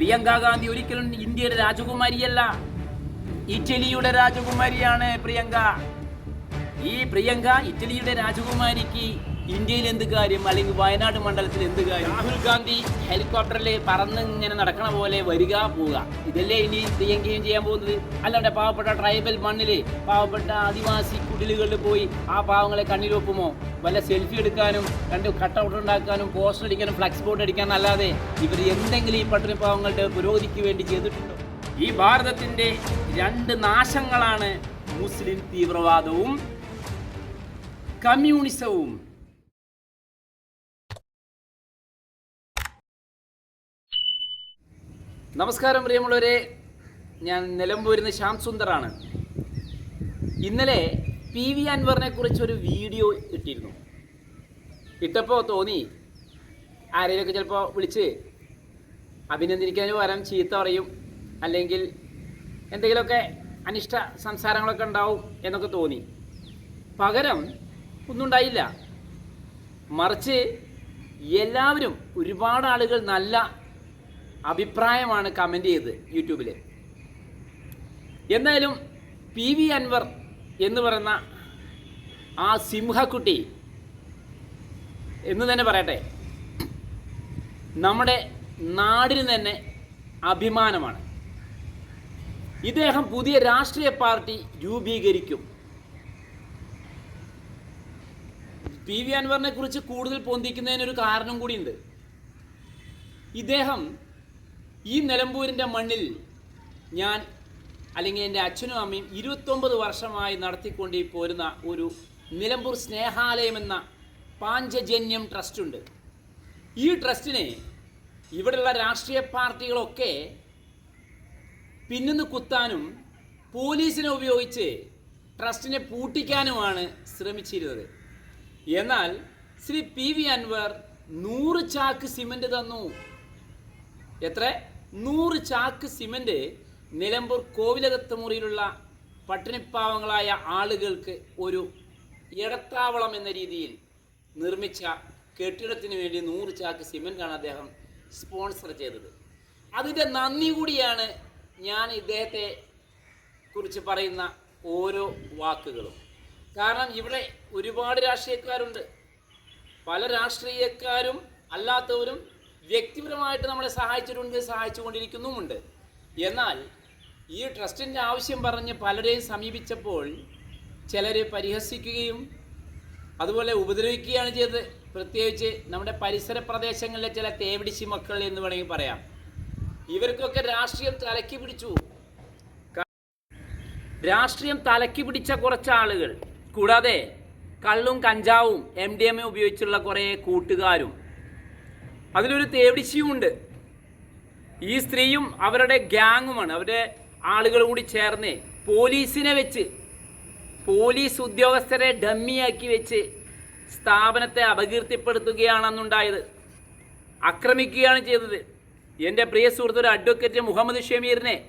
പ്രിയങ്ക ഗാന്ധി ഒരിക്കലും ഇന്ത്യയുടെ രാജകുമാരിയല്ല. ഇറ്റലിയുടെ രാജകുമാരിയാണ് പ്രിയങ്ക. ഈ പ്രിയങ്ക ഇറ്റലിയുടെ രാജകുമാരിക്ക് ഇന്ത്യയിൽ എന്ത് കാര്യം? അല്ലെങ്കിൽ വയനാട് മണ്ഡലത്തിൽ എന്ത് കാര്യം? രാഹുൽ ഗാന്ധി ഹെലികോപ്റ്ററിൽ പറന്ന് ഇങ്ങനെ നടക്കണ പോലെ വരിക പോവുക. ഇതല്ലേ ഇനി ചെയ്യുകയും ചെയ്യാൻ പോകുന്നത്? അല്ലാണ്ട് പാവപ്പെട്ട ട്രൈബൽ മണ്ണിൽ പാവപ്പെട്ട ആദിവാസി കുടിലുകളിൽ പോയി ആ പാവങ്ങളെ കണ്ണിലൊപ്പുമോ വല്ല സെൽഫി എടുക്കാനും രണ്ട് കട്ടൗട്ട് ഉണ്ടാക്കാനും പോസ്റ്റർ അടിക്കാനും ഫ്ലക്സ് ബോർഡ് അടിക്കാനും അല്ലാതെ ഇവർ എന്തെങ്കിലും ഈ പട്ടിണി പാവങ്ങളുടെ പുരോഗതിക്ക് വേണ്ടി ചെയ്തിട്ടുണ്ടോ? ഈ ഭാരതത്തിന്റെ രണ്ട് നാശങ്ങളാണ് മുസ്ലിം തീവ്രവാദവും കമ്മ്യൂണിസവും. നമസ്കാരം പ്രിയമുള്ളവരെ. ഞാൻ നിലമ്പൂരിന്ന് ശ്യാം സുന്ദറാണ്. ഇന്നലെ പി വി അൻവറിനെ കുറിച്ച് ഒരു വീഡിയോ ഇട്ടിരുന്നു. ഇട്ടപ്പോൾ തോന്നി ആരെയൊക്കെ ചിലപ്പോൾ വിളിച്ച് അഭിനന്ദിക്കാനും വരാൻ ചീത്ത പറയും അല്ലെങ്കിൽ എന്തെങ്കിലുമൊക്കെ അനിഷ്ട സംസാരങ്ങളൊക്കെ ഉണ്ടാവും എന്നൊക്കെ തോന്നി. പകരം ഒന്നും ഉണ്ടായില്ല. മറിച്ച് എല്ലാവരും ഒരുപാട് ആളുകൾ നല്ല അഭിപ്രായമാണ് കമന്റ് ചെയ്ത് യൂട്യൂബിൽ എന്തായാലും പി വി അൻവർ എന്ന് പറയുന്ന ആ സിംഹക്കുട്ടി എന്ന് തന്നെ പറയട്ടെ നമ്മുടെ നാടിന് തന്നെ അഭിമാനമാണ്. ഇദ്ദേഹം പുതിയ രാഷ്ട്രീയ പാർട്ടി രൂപീകരിക്കും. പി വി അൻവറിനെ കുറിച്ച് കൂടുതൽ പൊന്തിക്കുന്നതിനൊരു കാരണം കൂടിയുണ്ട്. ഇദ്ദേഹം ഈ നിലമ്പൂരിന്റെ മണ്ണിൽ ഞാൻ അല്ലെങ്കിൽ എന്റെ അച്ഛനും അമ്മയും ഇരുപത്തൊമ്പത് വർഷമായി നടത്തിക്കൊണ്ടി പോരുന്ന ഒരു നിലമ്പൂർ സ്നേഹാലയം എന്ന പാഞ്ചജന്യം ട്രസ്റ്റുണ്ട് ഈ ട്രസ്റ്റിനെ ഇവിടെയുള്ള രാഷ്ട്രീയ പാർട്ടികളൊക്കെ പിന്നിന്ന് കുത്താനും പോലീസിനെ ഉപയോഗിച്ച് ട്രസ്റ്റിനെ പൂട്ടിക്കാനുമാണ് ശ്രമിച്ചിരുന്നത്. എന്നാൽ ശ്രീ പി വി അൻവർ നൂറ് ചാക്ക് സിമന്റ് തന്നു. എത്ര? നൂറ് ചാക്ക് സിമന്റ് നിലമ്പൂർ കോവിലകത്ത് മുറിയിലുള്ള പട്ടിണിപ്പാവങ്ങളായ ആളുകൾക്ക് ഒരു ഇടത്താവളം എന്ന രീതിയിൽ നിർമ്മിച്ച കെട്ടിടത്തിന് വേണ്ടി നൂറ് ചാക്ക് സിമന്റാണ് അദ്ദേഹം സ്പോൺസർ ചെയ്തത്. അതിന്റെ നന്ദി കൂടിയാണ് ഞാൻ ഇദ്ദേഹത്തെ കുറിച്ച് പറയുന്ന ഓരോ വാക്കുകളും. കാരണം ഇവിടെ ഒരുപാട് രാഷ്ട്രീയക്കാരുണ്ട്. പല രാഷ്ട്രീയക്കാരും അല്ലാത്തവരും വ്യക്തിപരമായിട്ട് നമ്മളെ സഹായിച്ചിട്ടുണ്ട് സഹായിച്ചുകൊണ്ടിരിക്കുന്നുമുണ്ട്. എന്നാൽ ഈ ട്രസ്റ്റിന്റെ ആവശ്യം പറഞ്ഞ് പലരെയും സമീപിച്ചപ്പോൾ ചിലരെ പരിഹസിക്കുകയും അതുപോലെ ഉപദ്രവിക്കുകയാണ് ചെയ്തത്. പ്രത്യേകിച്ച് നമ്മുടെ പരിസര പ്രദേശങ്ങളിലെ ചില തേവിടിശി മക്കൾ എന്ന് വേണമെങ്കിൽ പറയാം. ഇവർക്കൊക്കെ രാഷ്ട്രീയം തലക്കി പിടിച്ചു. രാഷ്ട്രീയം തലക്കി പിടിച്ച കുറച്ച് ആളുകൾ കൂടാതെ കള്ളും കഞ്ചാവും എം ഡി എം എ ഉപയോഗിച്ചുള്ള കുറേ കൂട്ടുകാരും അതിലൊരു തേവിടിശിയുമുണ്ട് ഈ സ്ത്രീയും അവരുടെ ഗ്യാങ്ങുമാണ് അവരുടെ ആളുകളും കൂടി ചേർന്ന് പോലീസിനെ വെച്ച് പോലീസ് ഉദ്യോഗസ്ഥരെ ഡമ്മിയാക്കി വെച്ച് സ്ഥാപനത്തെ അപകീർത്തിപ്പെടുത്തുകയാണെന്നുണ്ടായത്. ആക്രമിക്കുകയാണ് ചെയ്തത്. എന്റെ പ്രിയ സുഹൃത്തൊരു അഡ്വക്കേറ്റ് മുഹമ്മദ് ഷമീറിനെ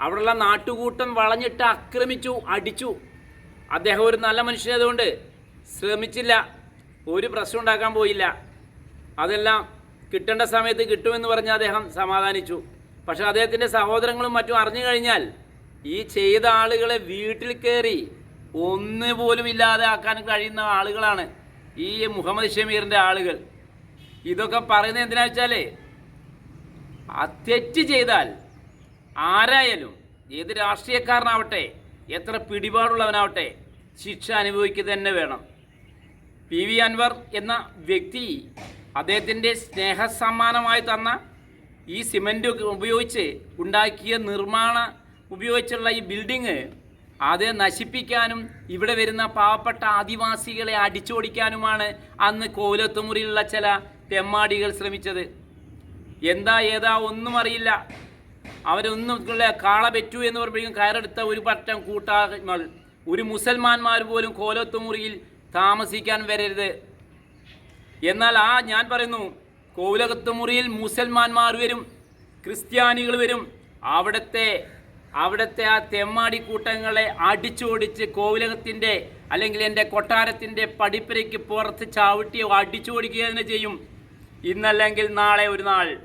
അവിടെയുള്ള നാട്ടുകൂട്ടം വളഞ്ഞിട്ട് ആക്രമിച്ചു അടിച്ചു. അദ്ദേഹം ഒരു നല്ല മനുഷ്യനായതുകൊണ്ട് ശ്രമിച്ചില്ല. ഒരു പ്രശ്നം ഉണ്ടാക്കാൻ പോയില്ല. അതെല്ലാം കിട്ടേണ്ട സമയത്ത് കിട്ടുമെന്ന് പറഞ്ഞ് അദ്ദേഹം സമാധാനിച്ചു. പക്ഷെ അദ്ദേഹത്തിന്റെ സഹോദരങ്ങളും മറ്റും അറിഞ്ഞു കഴിഞ്ഞാൽ ഈ ചെയ്ത ആളുകളെ വീട്ടിൽ കയറി ഒന്ന് പോലും ഇല്ലാതെ ആക്കാൻ കഴിയുന്ന ആളുകളാണ് ഈ മുഹമ്മദ് ഷമീറിന്റെ ആളുകൾ. ഇതൊക്കെ പറയുന്നത് എന്തിനാ വെച്ചാലേ തെറ്റ് ചെയ്താൽ ആരായാലും ഏത് രാഷ്ട്രീയക്കാരനാവട്ടെ എത്ര പിടിപാടുള്ളവനാവട്ടെ ശിക്ഷ അനുഭവിക്കുക തന്നെ വേണം. പി വി അൻവർ എന്ന വ്യക്തി അദ്ദേഹത്തിന്റെ സ്നേഹസമ്മാനമായി തന്ന ഈ സിമന്റ് ഉപയോഗിച്ച് ഉണ്ടാക്കിയ നിർമ്മാണ ഉപയോഗിച്ചുള്ള ഈ ബിൽഡിങ് അത് നശിപ്പിക്കാനും ഇവിടെ വരുന്ന പാവപ്പെട്ട ആദിവാസികളെ അടിച്ചോടിക്കാനുമാണ് അന്ന് കോലത്തുമുറിയിലുള്ള ചില തെമ്മാടികൾ ശ്രമിച്ചത്. എന്താ ഏതാ ഒന്നും അറിയില്ല. അവരൊന്നും കാള പെറ്റു എന്ന് പറയുമ്പോഴേക്കും കയറെടുത്ത ഒരു പറ്റം കൂട്ടായ്മകൾ. ഒരു മുസൽമാന്മാർ പോലും കോലത്തുമുറിയിൽ താമസിക്കാൻ വരരുത്. എന്നാൽ ആ ഞാൻ പറയുന്നു കോവിലകത്ത് മുറിയിൽ മുസൽമാന്മാർ വരും ക്രിസ്ത്യാനികൾ വരും. അവിടുത്തെ അവിടുത്തെ ആ തെമ്മാടി കൂട്ടങ്ങളെ അടിച്ചോടിച്ച് കോവിലകത്തിന്റെ അല്ലെങ്കിൽ എന്റെ കൊട്ടാരത്തിന്റെ പടിപ്പരയ്ക്ക് പുറത്ത് ചവിട്ടി അടിച്ചോടിക്കുക തന്നെ ചെയ്യും. ഇന്നല്ലെങ്കിൽ നാളെ ഒരു നാൾ.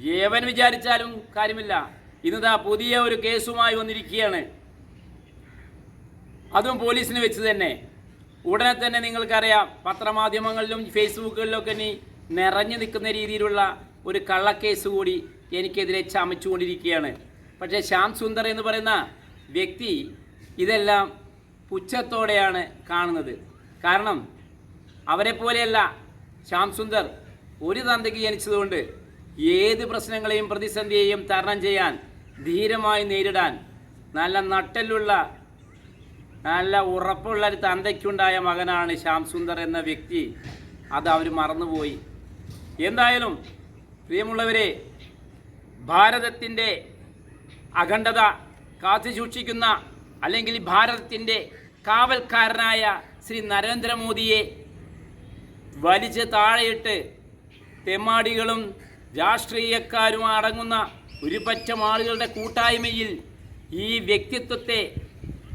ഏവൻ വിചാരിച്ചാലും കാര്യമില്ല. ഇന്നതാ പുതിയ ഒരു കേസുമായി വന്നിരിക്കുകയാണ്. അതും പോലീസിന് വെച്ച് തന്നെ. ഉടനെ തന്നെ നിങ്ങൾക്കറിയാം പത്രമാധ്യമങ്ങളിലും ഫേസ്ബുക്കുകളിലൊക്കെ ഇനി നിറഞ്ഞു നിൽക്കുന്ന രീതിയിലുള്ള ഒരു കള്ളക്കേസ് കൂടി എനിക്കെതിരെ ചമച്ചുകൊണ്ടിരിക്കുകയാണ്. പക്ഷേ ശ്യാം സുന്ദർ എന്ന് പറയുന്ന വ്യക്തി ഇതെല്ലാം പുച്ഛത്തോടെയാണ് കാണുന്നത്. കാരണം അവരെ പോലെയല്ല ശ്യാം സുന്ദർ ഒരു തന്തയ്ക്ക് ജനിച്ചതുകൊണ്ട് ഏത് പ്രശ്നങ്ങളെയും പ്രതിസന്ധിയെയും തരണം ചെയ്യാൻ ധീരമായി നേരിടാൻ നല്ല നട്ടലുള്ള നല്ല ഉറപ്പുള്ള ഒരു തന്തയ്ക്കുണ്ടായ മകനാണ് ശ്യാം സുന്ദർ എന്ന വ്യക്തി. അത് അവർ മറന്നുപോയി. എന്തായാലും പ്രിയമുള്ളവരെ ഭാരതത്തിന്റെ അഖണ്ഡത കാത്തു സൂക്ഷിക്കുന്ന അല്ലെങ്കിൽ ഭാരതത്തിന്റെ കാവൽക്കാരനായ ശ്രീ നരേന്ദ്രമോദിയെ വലിച്ച് താഴെയിട്ട് തെമ്മാടികളും രാഷ്ട്രീയക്കാരും അടങ്ങുന്ന ഒരു ആളുകളുടെ കൂട്ടായ്മയിൽ ഈ വ്യക്തിത്വത്തെ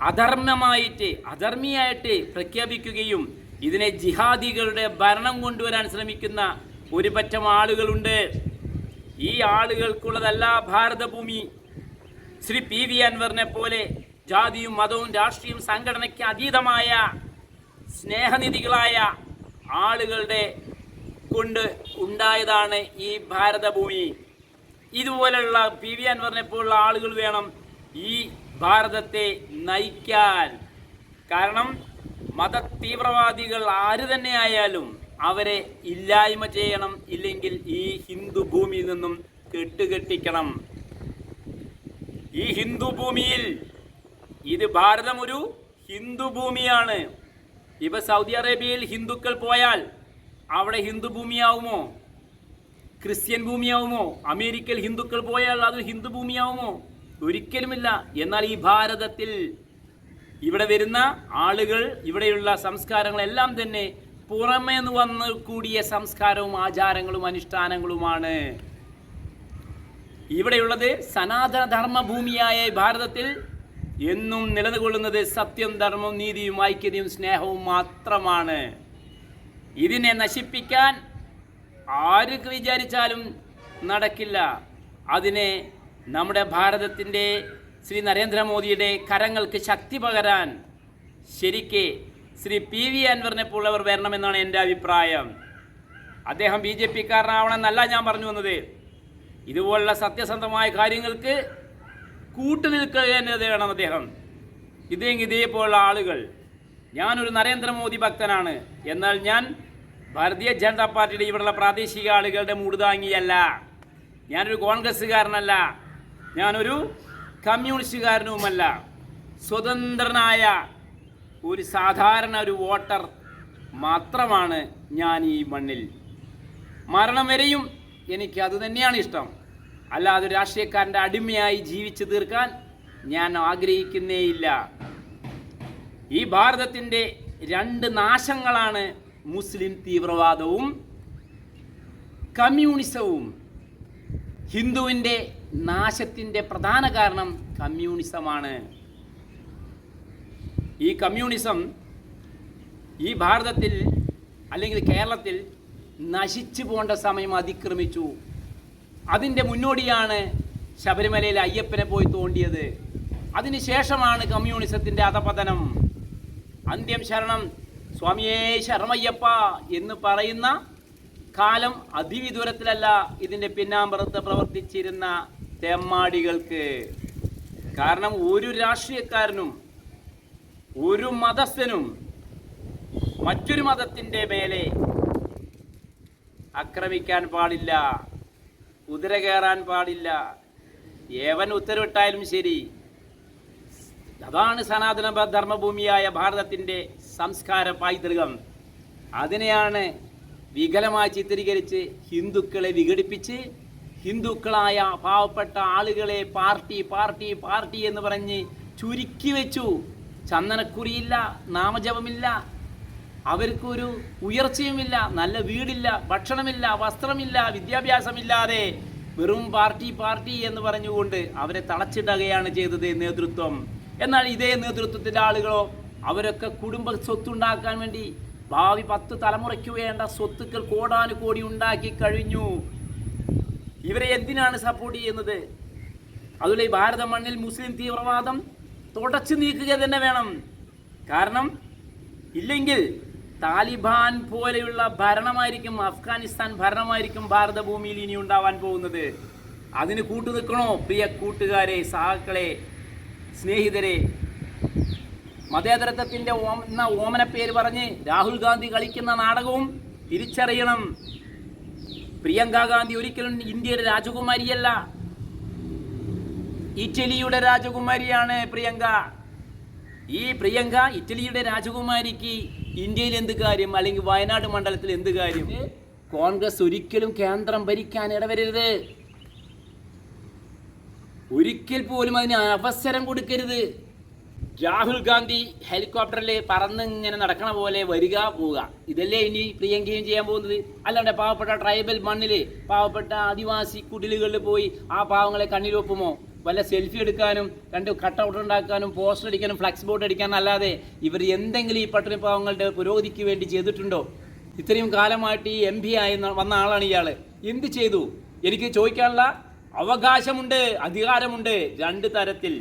അധർമ്മമായിട്ട് അധർമ്മിയായിട്ട് പ്രഖ്യാപിക്കുകയും ഇതിനെ ജിഹാദികളുടെ ഭരണം കൊണ്ടുവരാൻ ശ്രമിക്കുന്ന ഒരു പറ്റം ആളുകളുണ്ട്. ഈ ആളുകൾക്കുള്ളതല്ല ഭാരതഭൂമി. ശ്രീ പി വി അൻവറിനെ പോലെ ജാതിയും മതവും രാഷ്ട്രീയവും സംഘടനയ്ക്ക് അതീതമായ സ്നേഹനിധികളായ ആളുകളുടെ കൊണ്ട് ഉണ്ടായതാണ് ഈ ഭാരതഭൂമി. ഇതുപോലെയുള്ള പി വി അൻവറിനെ പോലുള്ള ആളുകൾ വേണം ഈ ഭാരതത്തെ നയിക്കാൻ. കാരണം മത തീവ്രവാദികൾ ആര് തന്നെ ആയാലും അവരെ ഇല്ലായ്മ ചെയ്യണം ഇല്ലെങ്കിൽ ഈ ഹിന്ദു ഭൂമിയിൽ നിന്നും കെട്ടുകെട്ടിക്കണം. ഈ ഹിന്ദു ഭൂമിയിൽ ഇത് ഭാരതം ഒരു ഹിന്ദു ഭൂമിയാണ്. ഇപ്പൊ സൗദി അറേബ്യയിൽ ഹിന്ദുക്കൾ പോയാൽ അവിടെ ഹിന്ദു ഭൂമിയാവുമോ? ക്രിസ്ത്യൻ ഭൂമിയാവുമോ? അമേരിക്കയിൽ ഹിന്ദുക്കൾ പോയാൽ അത് ഹിന്ദു ഭൂമിയാവുമോ? ഒരിക്കലുമില്ല. എന്നാൽ ഈ ഭാരതത്തിൽ ഇവിടെ വരുന്ന ആളുകൾ ഇവിടെയുള്ള സംസ്കാരങ്ങളെല്ലാം തന്നെ പുറമേ നിന്ന് വന്ന് കൂടിയ സംസ്കാരവും ആചാരങ്ങളും അനുഷ്ഠാനങ്ങളുമാണ്. ഇവിടെയുള്ളത് സനാതന ധർമ്മ ഭൂമിയായ ഭാരതത്തിൽ എന്നും നിലനിൽക്കൊള്ളുന്നത് സത്യം ധർമ്മവും നീതിയും ഐക്യതയും സ്നേഹവും മാത്രമാണ്. ഇതിനെ നശിപ്പിക്കാൻ ആർക്ക് വിചാരിച്ചാലും നടക്കില്ല. അതിനെ നമ്മുടെ ഭാരതത്തിന്റെ ശ്രീ നരേന്ദ്രമോദിയുടെ കരങ്ങൾക്ക് ശക്തി പകരാൻ ശരിക്ക് ശ്രീ പി വി അൻവറിനെ പോലുള്ളവർ വരണമെന്നാണ് എന്റെ അഭിപ്രായം. അദ്ദേഹം ബി ജെ പിക്കാരനാവണമെന്നല്ല ഞാൻ പറഞ്ഞു വന്നത്. ഇതുപോലുള്ള സത്യസന്ധമായ കാര്യങ്ങൾക്ക് കൂട്ടുനിൽക്കുക എന്നത് വേണം അദ്ദേഹം. ഇതേ ഇതേപോലുള്ള ആളുകൾ. ഞാനൊരു നരേന്ദ്രമോദി ഭക്തനാണ്. എന്നാൽ ഞാൻ ഭാരതീയ ജനതാ പാർട്ടിയുടെ ഇവിടെയുള്ള പ്രാദേശിക ആളുകളുടെ മൂടുതാങ്ങിയല്ല ഞാനൊരു കോൺഗ്രസ്സുകാരനല്ല. ഞാനൊരു കമ്മ്യൂണിസ്റ്റുകാരനുമല്ല സ്വതന്ത്രനായ ഒരു സാധാരണ ഒരു വോട്ടർ മാത്രമാണ് ഞാൻ ഈ മണ്ണിൽ. മരണം വരെയും എനിക്ക് അത് തന്നെയാണ് ഇഷ്ടം. അല്ലാതെ രാഷ്ട്രീയക്കാരന്റെ അടിമയായി ജീവിച്ചു തീർക്കാൻ ഞാൻ ആഗ്രഹിക്കുന്നേയില്ല ഈ ഭാരതത്തിന്റെ രണ്ട് നാശങ്ങളാണ് മുസ്ലിം തീവ്രവാദവും കമ്മ്യൂണിസവും. ഹിന്ദുവിന്റെ നാശത്തിന്റെ പ്രധാന കാരണം കമ്മ്യൂണിസമാണ്. ഈ കമ്മ്യൂണിസം ഈ ഭാരതത്തിൽ അല്ലെങ്കിൽ കേരളത്തിൽ നശിച്ചു പോകേണ്ട സമയം അതിക്രമിച്ചു. അതിന്റെ മുന്നോടിയാണ് ശബരിമലയിൽ അയ്യപ്പനെ പോയി തോണ്ടിയത്. അതിനുശേഷമാണ് കമ്മ്യൂണിസത്തിന്റെ അധപതനം. അന്ത്യം ശരണം സ്വാമിയേ ശരണമയ്യപ്പ എന്ന് പറയുന്ന കാലം അതിവിദൂരത്തിലല്ല ഇതിന്റെ പിന്നാമ്പുറത്ത് പ്രവർത്തിച്ചിരുന്ന തെമ്മാടികൾക്ക്. കാരണം ഒരു രാഷ്ട്രീയക്കാരനും ഒരു മതസ്ഥനും മറ്റൊരു മതത്തിന്റെ മേലെ ആക്രമിക്കാൻ പാടില്ല കുതിര കയറാൻ പാടില്ല. ഏവൻ ഉത്തരവിട്ടായാലും ശരി അതാണ് സനാതന ധർമ്മഭൂമിയായ ഭാരതത്തിന്റെ സംസ്കാര പൈതൃകം. അതിനെയാണ് വികലമായി ചിത്രീകരിച്ച് ഹിന്ദുക്കളെ വിഘടിപ്പിച്ച് ഹിന്ദുക്കളായ പാവപ്പെട്ട ആളുകളെ പാർട്ടി പാർട്ടി പാർട്ടി എന്ന് പറഞ്ഞ് ചുരുക്കി വെച്ചു. ചന്ദനക്കുറിയില്ല നാമജപമില്ല. അവർക്കൊരു ഉയർച്ചയുമില്ല നല്ല വീടില്ല ഭക്ഷണമില്ല വസ്ത്രമില്ല വിദ്യാഭ്യാസമില്ലാതെ വെറും പാർട്ടി പാർട്ടി എന്ന് പറഞ്ഞുകൊണ്ട് അവരെ തളച്ചിടുകയാണ് ചെയ്തത് നേതൃത്വം. എന്നാൽ ഇതേ നേതൃത്വത്തിലെ ആളുകളോ അവരൊക്കെ കുടുംബ സ്വത്തുണ്ടാക്കാൻ വേണ്ടി ഭാവി പത്ത് തലമുറയ്ക്ക് വേണ്ട സ്വത്തുക്കൾ കോടാനുകോടി ഉണ്ടാക്കി കഴിഞ്ഞു. ഇവരെ എന്തിനാണ് സപ്പോർട്ട് ചെയ്യുന്നത്? അതുപോലെ ഭാരത മണ്ണിൽ മുസ്ലിം തീവ്രവാദം തുടച്ചു നീക്കുക തന്നെ വേണം. കാരണം ഇല്ലെങ്കിൽ താലിബാൻ പോലെയുള്ള ഭരണമായിരിക്കും അഫ്ഗാനിസ്ഥാൻ ഭരണമായിരിക്കും ഭാരത ഭൂമിയിൽ ഇനി ഉണ്ടാവാൻ പോകുന്നത്. അതിന് കൂട്ടുനിൽക്കണോ? പ്രിയ കൂട്ടുകാരെ സഹാക്കളെ സ്നേഹിതരെ മതേതരത്വത്തിന്റെ എന്ന ഓമന പേര് പറഞ്ഞ് രാഹുൽ ഗാന്ധി കളിക്കുന്ന നാടകവും തിരിച്ചറിയണം. പ്രിയങ്ക ഗാന്ധി ഒരിക്കലും ഇന്ത്യയുടെ രാജകുമാരിയല്ല. ഇറ്റലിയുടെ രാജകുമാരിയാണ് പ്രിയങ്ക. ഈ പ്രിയങ്ക ഇറ്റലിയുടെ രാജകുമാരിക്ക് ഇന്ത്യയിൽ എന്ത് കാര്യം? അല്ലെങ്കിൽ വയനാട് മണ്ഡലത്തിൽ എന്ത് കാര്യം? കോൺഗ്രസ് ഒരിക്കലും കേന്ദ്രം ഭരിക്കാൻ ഇടവരരുത്. ഒരിക്കൽ പോലും അതിന് അവസരം കൊടുക്കരുത്. രാഹുൽ ഗാന്ധി ഹെലികോപ്റ്ററിൽ പറന്ന് ഇങ്ങനെ നടക്കണ പോലെ വരിക പോവുക. ഇതല്ലേ ഇനി പ്രിയങ്കയും ചെയ്യാൻ പോകുന്നത്? അല്ലാണ്ട് പാവപ്പെട്ട ട്രൈബൽ മണ്ണിൽ പാവപ്പെട്ട ആദിവാസി കുടിലുകളിൽ പോയി ആ പാവങ്ങളെ കണ്ണിലൊപ്പുമോ വല്ല സെൽഫി എടുക്കാനും രണ്ട് കട്ടൗട്ട് ഉണ്ടാക്കാനും പോസ്റ്റർ അടിക്കാനും ഫ്ലക്സ് ബോർഡ് അടിക്കാനും അല്ലാതെ ഇവർ എന്തെങ്കിലും ഈ പട്ടിണി പാവങ്ങളുടെ പുരോഗതിക്ക് വേണ്ടി ചെയ്തിട്ടുണ്ടോ? ഇത്രയും കാലമായിട്ട് ഈ എം പി ആയി വന്ന ആളാണ് ഇയാൾ എന്ത് ചെയ്തു? എനിക്ക് ചോദിക്കാനുള്ള അവകാശമുണ്ട് അധികാരമുണ്ട് രണ്ട് തരത്തിൽ.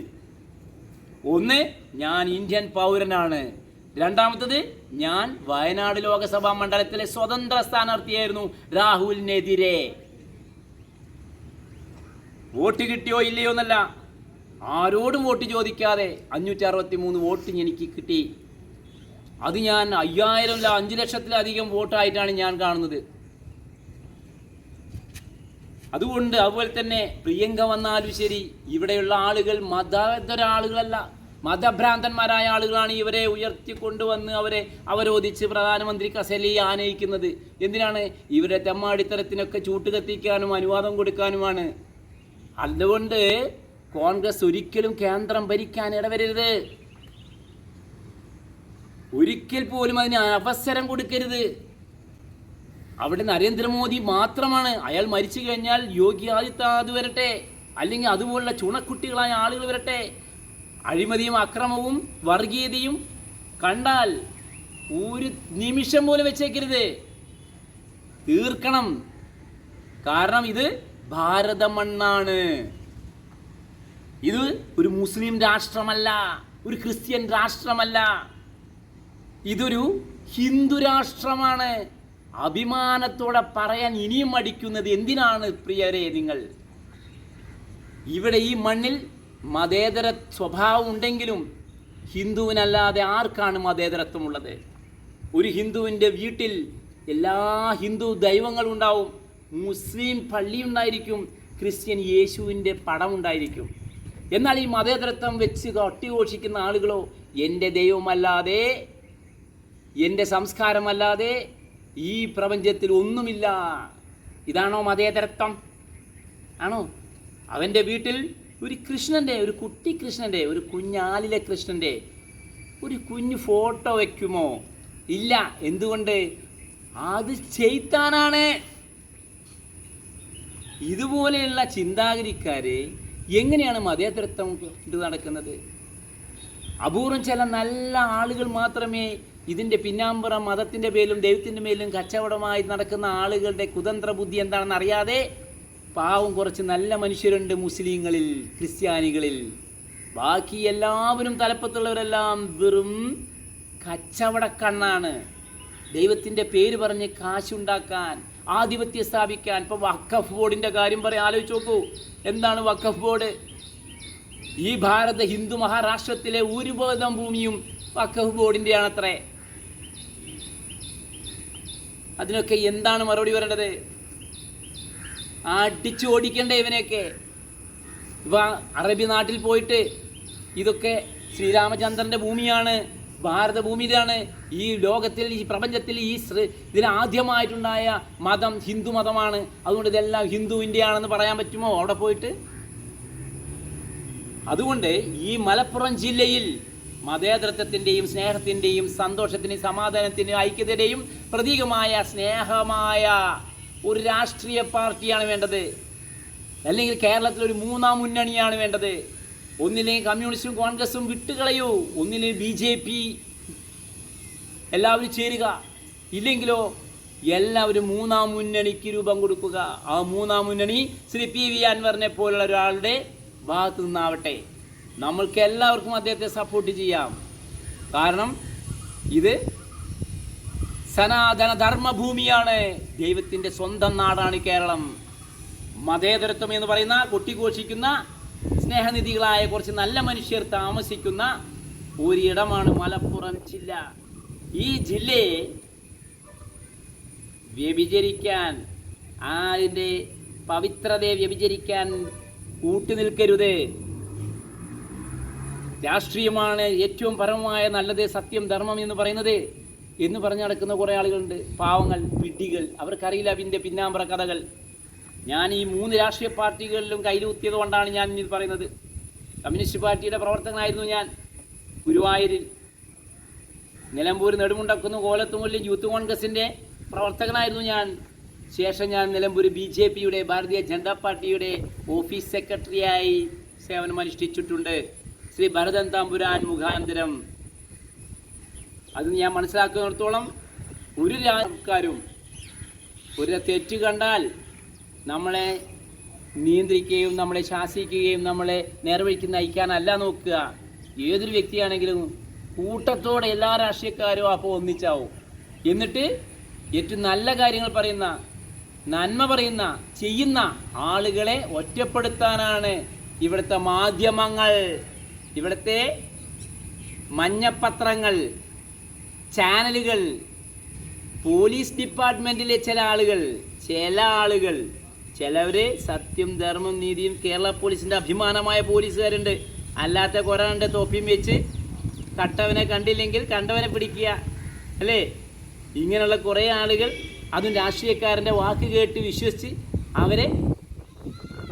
ഒന്ന് ഞാൻ ഇന്ത്യൻ പൗരനാണ്. രണ്ടാമത്തത് ഞാൻ വയനാട് ലോകസഭാ മണ്ഡലത്തിലെ സ്വതന്ത്ര സ്ഥാനാർത്ഥിയായിരുന്നു രാഹുലിനെതിരെ. വോട്ട് കിട്ടിയോ ഇല്ലയോ എന്നല്ല. ആരോടും വോട്ട് ചോദിക്കാതെ അഞ്ഞൂറ്റി അറുപത്തി മൂന്ന് വോട്ട് എനിക്ക് കിട്ടി. അത് ഞാൻ അയ്യായിരം അഞ്ച് ലക്ഷത്തിലധികം വോട്ടായിട്ടാണ് ഞാൻ കാണുന്നത്. അതുകൊണ്ട് അതുപോലെ തന്നെ പ്രിയങ്ക വന്നാലും ശരി ഇവിടെയുള്ള ആളുകൾ മതേതര ആളുകളല്ല മതഭ്രാന്തന്മാരായ ആളുകളാണ് ഇവരെ ഉയർത്തിക്കൊണ്ടുവന്ന് അവരെ അവരോധിച്ച് പ്രധാനമന്ത്രി കസലി ആനയിക്കുന്നത്. എന്തിനാണ്? ഇവരെ തെമ്മാടിത്തരത്തിനൊക്കെ ചൂട്ടുകത്തിക്കാനും അനുവാദം കൊടുക്കാനുമാണ്. അതുകൊണ്ട് കോൺഗ്രസ് ഒരിക്കലും കേന്ദ്രം ഭരിക്കാൻ ഇടവരരുത്. ഒരിക്കൽ പോലും അതിന് അവസരം കൊടുക്കരുത്. അവിടെ നരേന്ദ്രമോദി മാത്രമാണ് അയാൾ മരിച്ചു കഴിഞ്ഞാൽ യോഗി ആദിത്യനാഥ് വരട്ടെ അല്ലെങ്കിൽ അതുപോലുള്ള ചുണക്കുട്ടികളായ ആളുകൾ വരട്ടെ. അഴിമതിയും അക്രമവും വർഗീയതയും കണ്ടാൽ ഒരു നിമിഷം പോലും വെച്ചേക്കരുത്. തീർക്കണം. കാരണം ഇത് ഭാരതമണ്ണാണ്. ഇത് ഒരു മുസ്ലിം രാഷ്ട്രമല്ല ഒരു ക്രിസ്ത്യൻ രാഷ്ട്രമല്ല. ഇതൊരു ഹിന്ദു രാഷ്ട്രമാണ്. അഭിമാനത്തോടെ പറയാൻ ഇനിയും മടിക്കുന്നത് എന്തിനാണ് പ്രിയരെ നിങ്ങൾ? ഇവിടെ ഈ മണ്ണിൽ മതേതര സ്വഭാവം ഉണ്ടെങ്കിലും ഹിന്ദുവിനല്ലാതെ ആർക്കാണ് മതേതരത്വമുള്ളത്? ഒരു ഹിന്ദുവിന്റെ വീട്ടിൽ എല്ലാ ഹിന്ദു ദൈവങ്ങളും ഉണ്ടാവും മുസ്ലിം പള്ളി ഉണ്ടായിരിക്കും ക്രിസ്ത്യൻ യേശുവിന്റെ പടം ഉണ്ടായിരിക്കും. എന്നാൽ ഈ മതേതരത്വം വെച്ച് കൊട്ടിഘോഷിക്കുന്ന ആളുകളോ എന്റെ ദൈവമല്ലാതെ എന്റെ സംസ്കാരമല്ലാതെ ഈ പ്രപഞ്ചത്തിൽ ഒന്നുമില്ല. ഇതാണോ മതേതരത്വം? ആണോ? അവന്റെ വീട്ടിൽ ഒരു കൃഷ്ണന്റെ ഒരു കുട്ടി കൃഷ്ണന്റെ ഒരു കുഞ്ഞാലിലെ കൃഷ്ണന്റെ ഒരു കുഞ്ഞു ഫോട്ടോ വയ്ക്കുമോ ഇല്ല. എന്തുകൊണ്ട്? അത് ചെയ്ത്താനാണ് ഇതുപോലെയുള്ള ചിന്താഗതിക്കാര് എങ്ങനെയാണ് മതേതരത്വം കൊണ്ട് നടക്കുന്നത്? അപൂർവം ചില നല്ല ആളുകൾ മാത്രമേ ഇതിന്റെ പിന്നാമ്പുറം മതത്തിന്റെ പേരിലും ദൈവത്തിന്റെ മേലും കച്ചവടമായി നടക്കുന്ന ആളുകളുടെ കുതന്ത്ര ബുദ്ധി എന്താണെന്ന് അറിയാതെ പാവം കുറച്ച് നല്ല മനുഷ്യരുണ്ട് മുസ്ലിങ്ങളിൽ ക്രിസ്ത്യാനികളിൽ. ബാക്കി എല്ലാവരും തലപ്പത്തുള്ളവരെല്ലാം വെറും കച്ചവടക്കണ്ണാണ്. ദൈവത്തിന്റെ പേര് പറഞ്ഞ് കാശുണ്ടാക്കാൻ ആധിപത്യം സ്ഥാപിക്കാൻ. ഇപ്പോൾ വഖഫ് ബോർഡിന്റെ കാര്യം പറയാൻ ആലോചിച്ച് നോക്കൂ. എന്താണ് വഖഫ് ബോർഡ്? ഈ ഭാരത ഹിന്ദു മഹാരാഷ്ട്രത്തിലെ ഭൂമിയും വഖഫ് ബോർഡിന്റെയാണത്രേ അതിനൊക്കെ എന്താണ് മറുപടി വരേണ്ടത് അടിച്ചു ഓടിക്കണ്ടേ ഇവനെയൊക്കെ. ഇവ അറബി നാട്ടിൽ പോയിട്ട് ഇതൊക്കെ ശ്രീരാമചന്ദ്രന്റെ ഭൂമിയാണ് ഭാരത ഭൂമിയിലാണ് ഈ ലോകത്തിൽ ഈ പ്രപഞ്ചത്തിൽ ഈ ഇതിൽ ആദ്യമായിട്ടുണ്ടായ മതം ഹിന്ദു മതമാണ്. അതുകൊണ്ട് ഇതെല്ലാം ഹിന്ദുവിന്റെ ആണെന്ന് പറയാൻ പറ്റുമോ? അവിടെ പോയിട്ട്? അതുകൊണ്ട് ഈ മലപ്പുറം ജില്ലയിൽ മതേതരത്വത്തിന്റെയും സ്നേഹത്തിന്റെയും സന്തോഷത്തിന്റെയും സമാധാനത്തിന്റെയും ഐക്യത്തിന്റെയും പ്രതീകമായ സ്നേഹമായ ഒരു രാഷ്ട്രീയ പാർട്ടിയാണ് വേണ്ടത്. അല്ലെങ്കിൽ കേരളത്തിൽ ഒരു മൂന്നാം മുന്നണിയാണ് വേണ്ടത്. ഒന്നില്ലെങ്കിൽ കമ്മ്യൂണിസ്റ്റും കോൺഗ്രസും വിട്ടുകളയൂ. ഒന്നില്ലെങ്കിൽ ബി ജെ പി എല്ലാവരും ചേരുക. ഇല്ലെങ്കിലോ എല്ലാവരും മൂന്നാം മുന്നണിക്ക് രൂപം കൊടുക്കുക. ആ മൂന്നാം മുന്നണി ശ്രീ പി വി അൻവറിനെ പോലുള്ള ഒരാളുടെ ഭാഗത്തു നിന്നാവട്ടെ. നമ്മൾക്ക് എല്ലാവർക്കും അദ്ദേഹത്തെ സപ്പോർട്ട് ചെയ്യാം. കാരണം ഇത് സനാതന ധർമ്മഭൂമിയാണ് ദൈവത്തിന്റെ സ്വന്തം നാടാണ് കേരളം. മതേതരത്വം എന്ന് പറയുന്ന കൊട്ടിഘോഷിക്കുന്ന സ്നേഹനിധികളായ കുറച്ച് നല്ല മനുഷ്യർ താമസിക്കുന്ന ഒരിടമാണ് മലപ്പുറം ജില്ല. ഈ ജില്ലയെ വ്യഭിചരിക്കാൻ അതിന്റെ പവിത്രതയെ വ്യഭിചരിക്കാൻ കൂട്ടുനിൽക്കരുത്. രാഷ്ട്രീയമാണ് ഏറ്റവും പരമമായ നല്ലത് സത്യം ധർമ്മം എന്ന് പറയുന്നത്. എന്ന് പറഞ്ഞു നടക്കുന്ന കുറേ ആളുകളുണ്ട്. പാവങ്ങൾ വിഡ്ഢികൾ അവർക്കറിയില്ല അതിന്റെ പിന്നാമ്പറ കഥകൾ. ഞാൻ ഈ മൂന്ന് രാഷ്ട്രീയ പാർട്ടികളിലും കയ്യിലൂത്തിയത് കൊണ്ടാണ് ഞാൻ ഇത് പറയുന്നത്. കമ്മ്യൂണിസ്റ്റ് പാർട്ടിയുടെ പ്രവർത്തകനായിരുന്നു ഞാൻ. ഗുരുവായൂരിൽ നിലമ്പൂർ നെടുമുണ്ടക്കുന്നു കോലത്തുമുല്ലി യൂത്ത് കോൺഗ്രസിന്റെ പ്രവർത്തകനായിരുന്നു ഞാൻ. ശേഷം ഞാൻ നിലമ്പൂർ ബി ജെ പിയുടെ ഭാരതീയ ജനതാ പാർട്ടിയുടെ ഓഫീസ് സെക്രട്ടറിയായി സേവനമനുഷ്ഠിച്ചിട്ടുണ്ട്. ശ്രീ ഭരതൻ തമ്പുരാൻ മുഖാന്തരം. അത് ഞാൻ മനസ്സിലാക്കുന്നിടത്തോളം ഒരു രാജ്യക്കാരും ഒരു തെറ്റ് കണ്ടാൽ നമ്മളെ നിയന്ത്രിക്കുകയും നമ്മളെ ശാസിക്കുകയും നമ്മളെ നേർവഴിക്ക് നയിക്കാനല്ല നോക്കുക. ഏതൊരു വ്യക്തിയാണെങ്കിലും കൂട്ടത്തോടെ എല്ലാ രാഷ്ട്രീയക്കാരും അപ്പോൾ ഒന്നിച്ചാവും. എന്നിട്ട് ഏറ്റവും നല്ല കാര്യങ്ങൾ പറയുന്ന നന്മ പറയുന്ന ചെയ്യുന്ന ആളുകളെ ഒറ്റപ്പെടുത്താനാണ് ഇവിടുത്തെ മാധ്യമങ്ങൾ. ഇവിടുത്തെ മഞ്ഞപ്പത്രങ്ങൾ ചാനലുകൾ പോലീസ് ഡിപ്പാർട്ട്മെന്റിലെ ചില ആളുകൾ ചില ആളുകൾ ചിലവര് സത്യം ധർമ്മം നീതിയും കേരള പോലീസിന്റെ അഭിമാനമായ പോലീസുകാരുണ്ട്. അല്ലാത്ത കുറേ തോപ്പിയും വെച്ച് കട്ടവനെ കണ്ടില്ലെങ്കിൽ കണ്ടവനെ പിടിക്കുക അല്ലേ? ഇങ്ങനെയുള്ള കുറേ ആളുകൾ അതും രാഷ്ട്രീയക്കാരന്റെ വാക്ക് കേട്ട് വിശ്വസിച്ച് അവരെ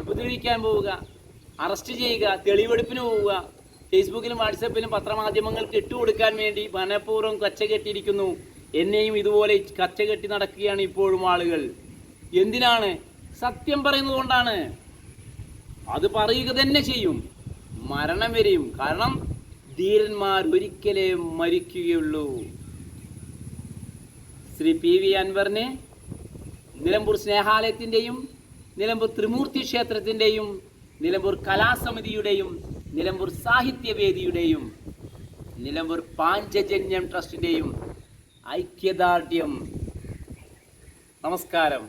ഉപദ്രവിക്കാൻ പോവുക അറസ്റ്റ് ചെയ്യുക തെളിവെടുപ്പിന് പോവുക ഫേസ്ബുക്കിലും വാട്സപ്പിലും പത്രമാധ്യമങ്ങൾക്ക് ഇട്ടുകൊടുക്കാൻ വേണ്ടി മനഃപൂർവം കച്ച കെട്ടിയിരിക്കുന്നു. എന്നെയും ഇതുപോലെ കച്ച കെട്ടി നടക്കുകയാണ് ഇപ്പോഴും ആളുകൾ. എന്തിനാണ്? സത്യം പറയുന്നത് കൊണ്ടാണ്. അത് പറയുക തന്നെ ചെയ്യും. മരണം വരെയും. കാരണം ധീരന്മാർ ഒരിക്കലേ മരിക്കുകയുള്ളൂ. ശ്രീ പി വി അൻവറിന് നിലമ്പൂർ സ്നേഹാലയത്തിന്റെയും നിലമ്പൂർ ത്രിമൂർത്തി ക്ഷേത്രത്തിന്റെയും നിലമ്പൂർ കലാസമിതിയുടെയും നിലമ്പൂർ സാഹിത്യവേദിയുടെയും നിലമ്പൂർ പാഞ്ചജന്യം ട്രസ്റ്റിന്റെയും ഐക്യദാർഢ്യം. നമസ്കാരം.